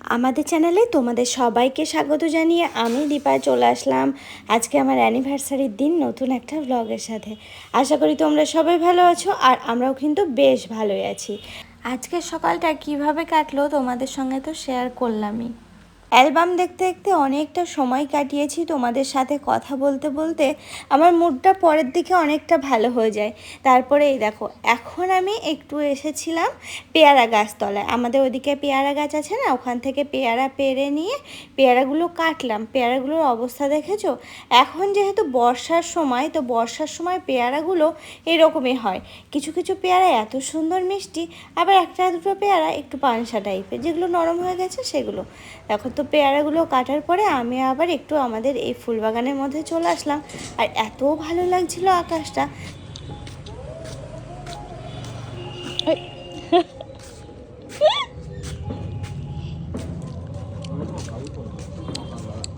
আমাদের চ্যানেলে তোমাদের সবাইকে স্বাগত জানিয়ে আমি দীপায় চলে আসলাম আজকে আমার অ্যানিভার্সারির দিন নতুন একটা ব্লগের সাথে। আশা করি তোমরা সবাই ভালো আছো আর আমরাও কিন্তু বেশ ভালোই আছি। আজকের সকালটা কীভাবে কাটলো তোমাদের সঙ্গে তো শেয়ার করলামই। অ্যালবাম দেখতে দেখতে অনেকটা সময় কাটিয়েছি তোমাদের সাথে কথা বলতে বলতে। আমার মুডটা পরের দিকে অনেকটা ভালো হয়ে যায়। তারপরে এই দেখো, এখন আমি একটু এসেছিলাম পেয়ারা গাছতলায়। আমাদের ওদিকে পেয়ারা গাছ আছে না? ওখান থেকে পেয়ারা পেরে নিয়ে পেয়ারাগুলো কাটলাম। পেয়ারাগুলোর অবস্থা দেখেছ? এখন যেহেতু বর্ষার সময়, তো বর্ষার সময় পেয়ারাগুলো এরকমই হয়। কিছু কিছু পেয়ারা এত সুন্দর মিষ্টি, আবার একটা দুটো পেয়ারা একটু পানসা টাইপের যেগুলো নরম হয়ে গেছে, সেগুলো। দেখো, তো পেয়ারাগুলো কাটার পরে আমি আবার একটু আমাদের এই ফুলবাগানের মধ্যে চলে আসলাম। আর এত ভালো লাগছিল আকাশটা।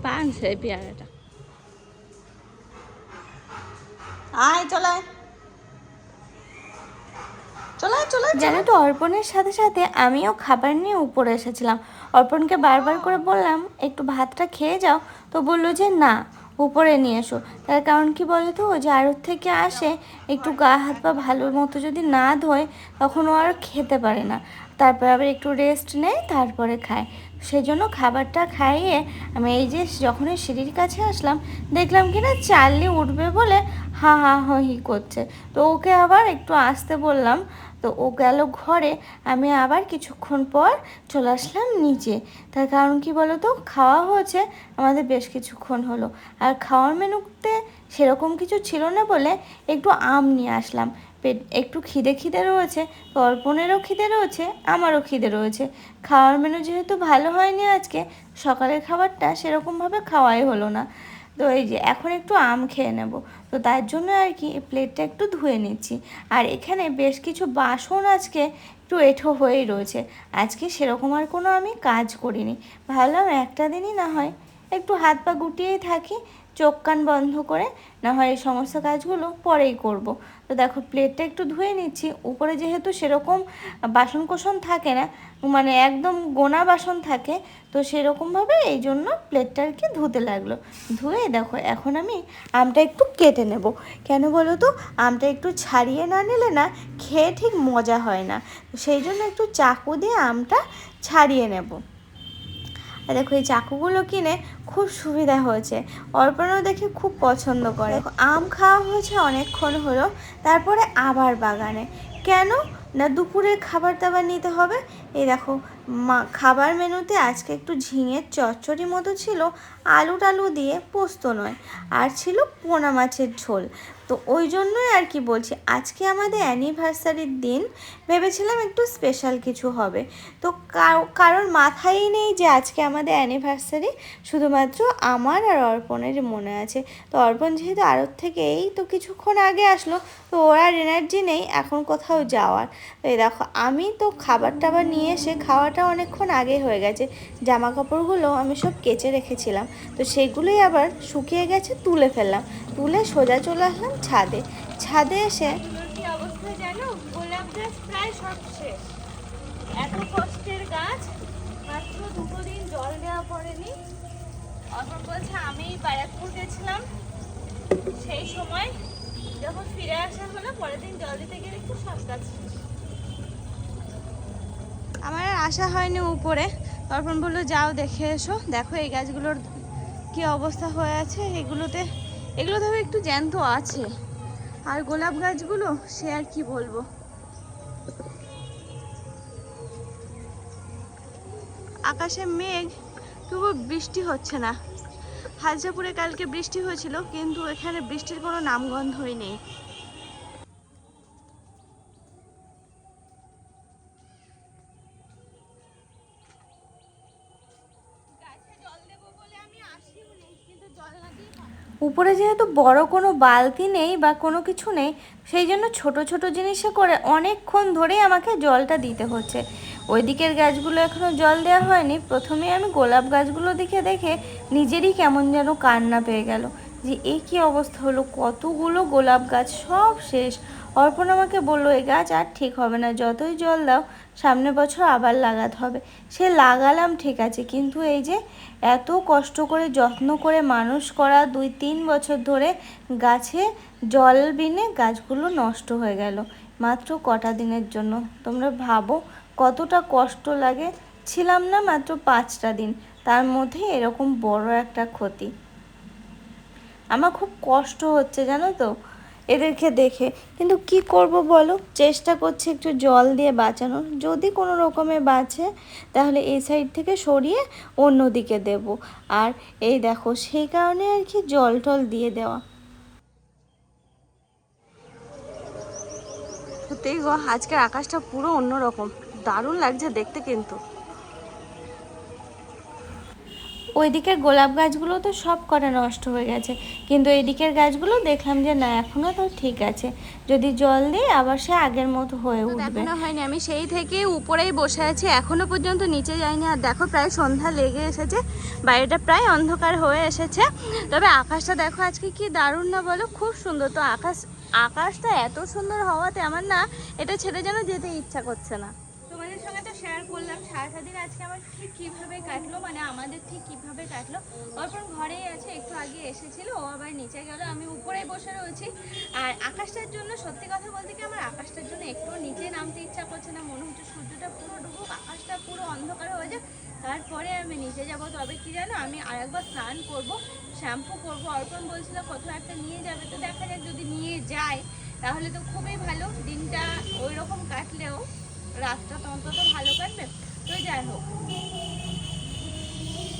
পান পেয়ারাটা। আয় চলায় চলে চলে জানো তো, অর্পণের সাথে সাথে আমিও খাবার নিয়ে উপরে এসেছিলাম। অর্পণকে বারবার করে বললাম, একটু ভাতটা খেয়ে যাও। তো বলল যে, না। উপরে নিয়ে এসো। তার কারণ কি বলো তো যে আড়ত থেকে আসে, একটু গা, হাত, পা ভালো মতো যদি না ধোয়, তখন ও আর খেতে পারে না। তারপর আবার একটু রেস্ট নেয়, তারপরে খায়। সেই জন্য খাবারটা খাইয়ে আমি এই যে যখনই সিঁড়ির কাছে আসলাম, দেখলাম কি না চাললে উঠবে বলে হা, হ, হি করছে। তো ওকে আবার একটু আসতে বললাম তো ও গেল ঘরে, আমি আবার কিছুক্ষণ পর চলে আসলাম নিচে। তার কারণ কি বলো তো খাওয়া হয়েছে, আমাদের বেশ কিছুক্ষণ হলো। আর খাওয়ার মেনুতে সেরকম কিছু ছিল না বলে একটু আম নিয়ে আসলাম। পেট, একটু খিদে খিদে রয়েছে অর্পণেরও খিদে রয়েছে, আমারও খিদে রয়েছে। খাওয়ার মেনু যেহেতু ভালো হয়নি আজকে, সকালের খাবারটা সেরকমভাবে খাওয়াই হলো না। তো এই যে এখন একটু আম খেয়ে নেব। তো তার জন্য আর কি প্লেটটা একটু ধুয়ে নিচ্ছি। আর এখানে বেশ কিছু বাসন আজকে একটু এঠো হয়েই রয়েছে। আজকে সেরকম আর কোনো আমি কাজ করিনি। ভাবলাম একটা দিনই না হয় একটু হাত পা গুটিয়েই থাকি। চোখ কান বন্ধ করে, না হয় এই সমস্ত কাজগুলো পরেই করব। তো দেখো প্লেটটা একটু ধুয়ে নিচ্ছি। উপরে যেহেতু সেরকম বাসন কোসন থাকে না মানে একদম গোনা বাসন থাকে, তো সেরকমভাবে এই জন্য প্লেটটা আর কি ধুতে লাগল। ধুয়ে দেখো, এখন আমি আমটা একটু কেটে নেব। কেন বলো তো? আমটা একটু ছাড়িয়ে না নিলে না খেয়ে ঠিক মজা হয় না। সেই জন্য একটু চাকু দিয়ে আমটা ছাড়িয়ে নেব। দেখো, এই চাকুগুলো কিনে খুব সুবিধা হয়েছে। অর্পণও দেখে খুব পছন্দ করে। আম খাওয়া হয়েছে অনেকক্ষণ হলো, তারপরে আবার বাগানে। কেন? না দুপুরের খাবার দাবার নিতে হবে? এই দেখো খাবার মেনুতে আজকে একটু ঝিঙের চচ্চড়ি মতো ছিল, আলু টালু দিয়ে পোস্ত নয়, আর ছিল পোনা মাছের ঝোল। তো ওই জন্যই আর কি বলছি, আজকে আমাদের অ্যানিভার্সারির দিন, ভেবেছিলাম একটু স্পেশাল কিছু হবে। তো কারোর মাথায় নেই যে আজকে আমাদের অ্যানিভার্সারি, শুধুমাত্র আমার আর অর্পণের মনে আছে। তো অর্পণ যেহেতু আরত থেকে এই তো কিছুক্ষণ আগে আসলো, তো ওর আর এনার্জি নেই এখন কোথাও যাওয়ার। তো এই দেখো, আমি তো খাবার টাবার নিয়ে এসে খাওয়াটা অনেকক্ষণ আগে হয়ে গেছে। জামা কাপড়গুলো আমি সব কেচে রেখেছিলাম। তো সেগুলোই আবার শুকিয়ে গেছে, তুলে ফেললাম। তুলে সোজা চলে আসলাম ছাদে। ছাদে এসে জানো? গাছ প্রায় এত কষ্টের গাছ, মাত্র দুটো দিন জল দেওয়া পড়েনি। বলছে আমি গেছিলাম। সেই সময় যখন ফিরে আসা হলো, পরের দিন জল দিতে গেলে একটু সব গাছ। আমার আর আসা হয়নি উপরে। অর্পণ বলল, যাও, দেখে এসো। দেখো, এই গাছগুলোর কি অবস্থা হয়ে আছে। এগুলোতে, এগুলো ধরো একটু জ্যান্ত আছে। আর গোলাপ গাছগুলো, সে আর কি বলব? আকাশে মেঘ তবু বৃষ্টি হচ্ছে না। হালজাপুরে কালকে বৃষ্টি হয়েছিল, কিন্তু এখানে বৃষ্টির কোনো নামগন্ধই নেই। উপরে যেহেতু বড় কোনো বালতি নেই বা কোনো কিছু নেই, সেই জন্য ছোট ছোট জিনিসে করে অনেকক্ষণ ধরেই আমাকে জলটা দিতে হচ্ছে। ওই দিকের গাছগুলো এখনও জল দেওয়া হয়নি। প্রথমে আমি গোলাপ গাছগুলো দেখে দেখে নিজেরই কেমন যেন কান্না পেয়ে গেল। যে এ কী অবস্থা হলো? কতগুলো গোলাপ গাছ সব শেষ। অর্পণ আমাকে বলল এই গাছ আর ঠিক হবে না, যতই জল দাও, সামনের বছর আবার লাগাতে হবে। সে, লাগালাম, ঠিক আছে, কিন্তু এই যে এত কষ্ট করে, যত্ন করে মানুষ করা দুই তিন বছর ধরে গাছে জল বিনে গাছগুলো নষ্ট হয়ে গেল, মাত্র কটা দিনের জন্য। তোমরা ভাবো, কতটা কষ্ট লাগে। ছিলাম না মাত্র পাঁচটা দিন, তার মধ্যে এরকম বড় একটা ক্ষতি। আমার খুব কষ্ট হচ্ছে, জানো তো। এদেরকে দেখে। কিন্তু কি করব বলো? চেষ্টা করছি একটু জল দিয়ে বাঁচানোর। যদি কোনো রকমে বাঁচে, তাহলে এই সাইড থেকে সরিয়ে অন্য দিকে দেব। আর এই দেখো, সেই কারণে আর কি জল টল দিয়ে দেওয়া। সত্যিই গো, আজকের আকাশটা পুরো অন্যরকম। দারুণ লাগছে দেখতে কিন্তু। ওইদিকে গোলাপ গাছগুলো তো সব কটা নষ্ট হয়ে গেছে। কিন্তু এদিকের গাছগুলো দেখলাম যে না এখনও তো ঠিক আছে। যদি জল দিই আবার সে আগের মতো হয়ে উঠবে। হয়নি। আমি সেই থেকে উপরেই বসে আছি। এখনও পর্যন্ত নিচে যাইনি। আর দেখো প্রায় সন্ধ্যা লেগে এসেছে। বাইরেটা প্রায় অন্ধকার হয়ে এসেছে। তবে আকাশটা দেখো আজকে কি দারুণ না বলো? খুব সুন্দর। তো আকাশ আকাশটা এত সুন্দর হওয়াতে আমার না এটা ছেড়ে যেন যেতে ইচ্ছা করছে না। তোমাদের সঙ্গে তো শেয়ার করলাম। সারাটা দিন আজকে আমার ঠিক কীভাবে কাটলো মানে আমাদের ঠিক কীভাবে কাটলো। অর্পণ ঘরেই আছে, একটু আগে এসেছিল, ও আবার নিচে গেল, আমি উপরে বসে রয়েছি। আর আকাশটার জন্য, সত্যি কথা বলতে কি আমার আকাশটার জন্য একটু নিচে নামতে ইচ্ছা করছে না, মনে হচ্ছে সূর্যটা পুরো ডুবুক, আকাশটা পুরো অন্ধকার হয়ে যাক। তারপরে আমি নিচে যাব, তবে কি জানো, আমি আরেকবার স্নান করব, শ্যাম্পু করব। অর্পণ বলছিল কোথাও একটা নিয়ে যাবে, তো দেখা যাক যদি নিয়ে যায়, তাহলে তো খুবই ভালো। দিনটা ওই রকম কাটলেও রাতটা অন্তত ভালো কাটবে। তো যাই হোক।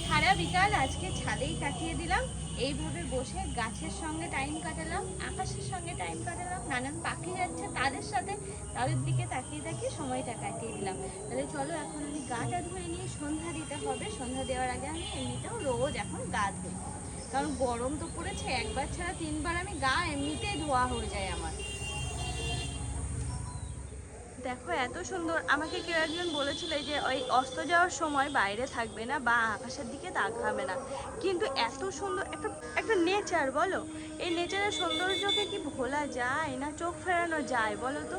সারা বিকাল আজকে ছাদেই কাটিয়ে দিলাম। এইভাবে বসে গাছের সঙ্গে টাইম কাটালাম, আকাশের সঙ্গে টাইম কাটালাম, নানান পাখি যাচ্ছে তাদের সাথে, তাদের দিকে তাকিয়ে তাকিয়ে সময়টা কাটিয়ে দিলাম। তাহলে চলো এখন আমি গাটা ধুয়ে নিয়ে সন্ধ্যা দিতে হবে। সন্ধ্যা দেওয়ার আগে আমি এমনিতেও রোজ এখন গা ধুই। কারণ গরম তো পড়েছে, একবার ছাড়া তিনবার আমি গা এমনিতেই ধোয়া হয়ে যায় আমার। দেখো, এত সুন্দর। আমাকে কেউ একজন বলেছিল যে ওই অস্ত যাওয়ার সময় বাইরে থাকবে না বা আকাশের দিকে তাকাবে না। কিন্তু এত সুন্দর একটা একটা নেচার বলো। এই নেচারের সৌন্দর্যকে কি ভোলা যায় না? চোখ ফেরানো যায়, বলো তো।